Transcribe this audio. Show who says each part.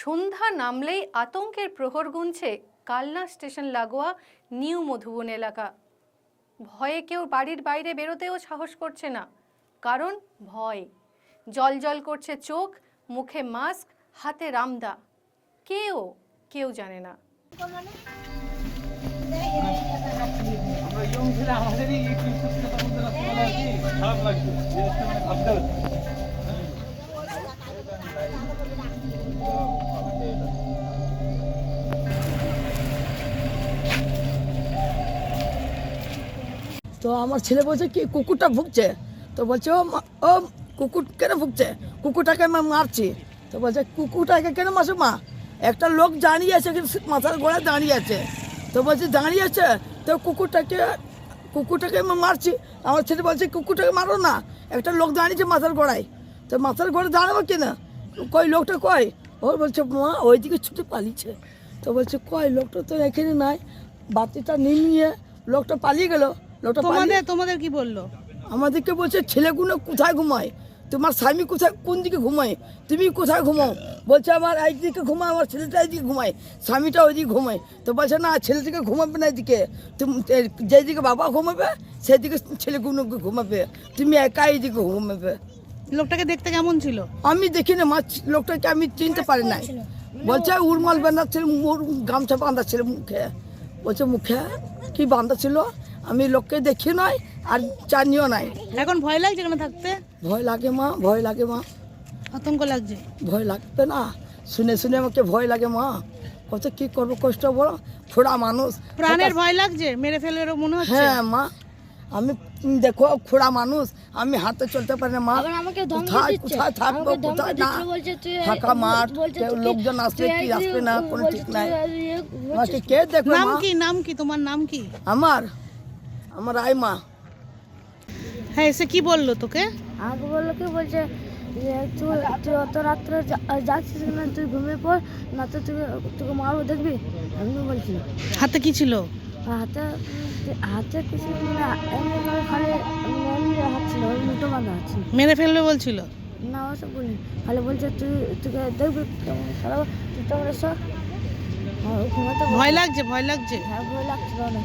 Speaker 1: সন্ধ্যা নামলেই আতঙ্কের প্রহর গুনছে কালনা স্টেশন লাগোয়া নিউ মধুবন এলাকা। ভয়ে কেউ বাড়ির বাইরে বেরোতেও সাহস করছে না, কারণ ভয়। জল জল করছে চোখ, মুখে মাস্ক, হাতে রামদা। কেউ কেউ জানে না।
Speaker 2: আমরা
Speaker 3: তো আমার ছেলে বলছে, কি, কুকুরটা ভুগছে? তো বলছে, ও ও কুকুর কেন ভুগছে? কুকুরটাকে আমি মারছি। তো বলছে, কুকুরটাকে কেন মাসে মা? একটা লোক দাঁড়িয়ে আছে কিন্তু মাথার গোড়ায় দাঁড়িয়ে আছে তো বলছে দাঁড়িয়ে আছে তো কুকুরটাকে কুকুরটাকে আমি মারছি। আমার ছেলে বলছে, কুকুরটাকে মারো না, একটা লোক দাঁড়িয়েছে মাথার গোড়ায়। তো মাথার গোড়ায় দাঁড়াবো কিনা? কই, লোকটা কই? ও বলছে, মা, ওইদিকে ছুটে পালিয়েছে। তো বলছে কয় লোকটা তো এখানে নাই। বাতিটা নিয়ে লোকটা পালিয়ে গেল। পালিয়ে
Speaker 4: তোমাদের তোমাদের কি বলল?
Speaker 3: আমাদেরকে বলছে ছেলেগুলো কোথায় ঘুমায়? তোমার স্বামী কোথায় কোন দিকে ঘুমায়? তুমি কোথায় ঘুমাও? বলছে আমার এইদিকে ঘুমায় আমার ছেলেটা এইদিকে ঘুমায় স্বামীটা ওইদিকে ঘুমায়। তো বলছে না ছেলেটিকে ঘুমাবে না এদিকে। তুমি যেদিকে বাবা ঘুমাবে সেদিকে ছেলেগুলো ঘুমাবে। তুমি একা এইদিকে ঘুমাবে।
Speaker 4: লোকটাকে দেখতে কেমন ছিল?
Speaker 3: আমি দেখি না মাছ লোকটাকে আমি চিনতে পারি নাই। বলছে উরমাল বাঁধা ছিল মোর গামছা বাঁধা ছিল মুখে। বলছে মুখে? কি বাঁধা ছিল? আমি লোককে দেখি নয় আর জানিও নাই।
Speaker 4: এখন ভয় লাগছে এখানে থাকতে?
Speaker 3: ভয় লাগে মা ভয় লাগে মা।
Speaker 4: আতঙ্ক লাগছে।
Speaker 3: ভয় লাগবে না। শুনে শুনে আমাকে ভয় লাগে মা। কত কি করব কষ্ট বলো। খোড়া মানুষ।
Speaker 4: প্রাণের ভয় লাগছে? মেরে ফেলে মনে হচ্ছে?
Speaker 3: হ্যাঁ মা। আমি দেখো খোড়া মানুষ। আমি হাতে চলতে পারি না মা।
Speaker 5: আবার আমাকে ধমকি
Speaker 3: কোথায় কোথায় থাকব কোথায় না? ফাঁকা মাঠ কেউ লোকজন আসবে কি আসবে না কোনো ঠিক নাই। আমাকে কে দেখবে
Speaker 4: নাম কি নাম কি তোমার নাম কি?
Speaker 3: আমার? আমার আই মা।
Speaker 4: হ্যাঁ এসে কি বলল তোকে?
Speaker 5: আমাকে বলল কি বলছে তুই তুই অত রাত্রে যা- যাচ্ছিস না তুই ঘুমিয়ে পড় না তো তুই তোকে মারবো দেখবি? আমি বলছি
Speaker 4: হাতে কি ছিল?
Speaker 5: হাতে হাতে কিছু মানে খালি এমনি হাত ছিল ওই মুঠো বাঁধা ছিল
Speaker 4: মেরে ফেলবে বলছিল?
Speaker 5: না ওসব বলি খালি বলছে তুই তোকে দেখবি কেমন খারাপ তুই তো আর ঘুমাতে
Speaker 4: ভয় লাগছে ভয় লাগছে।
Speaker 5: হ্যাঁ ভয় লাগছিল অনেক।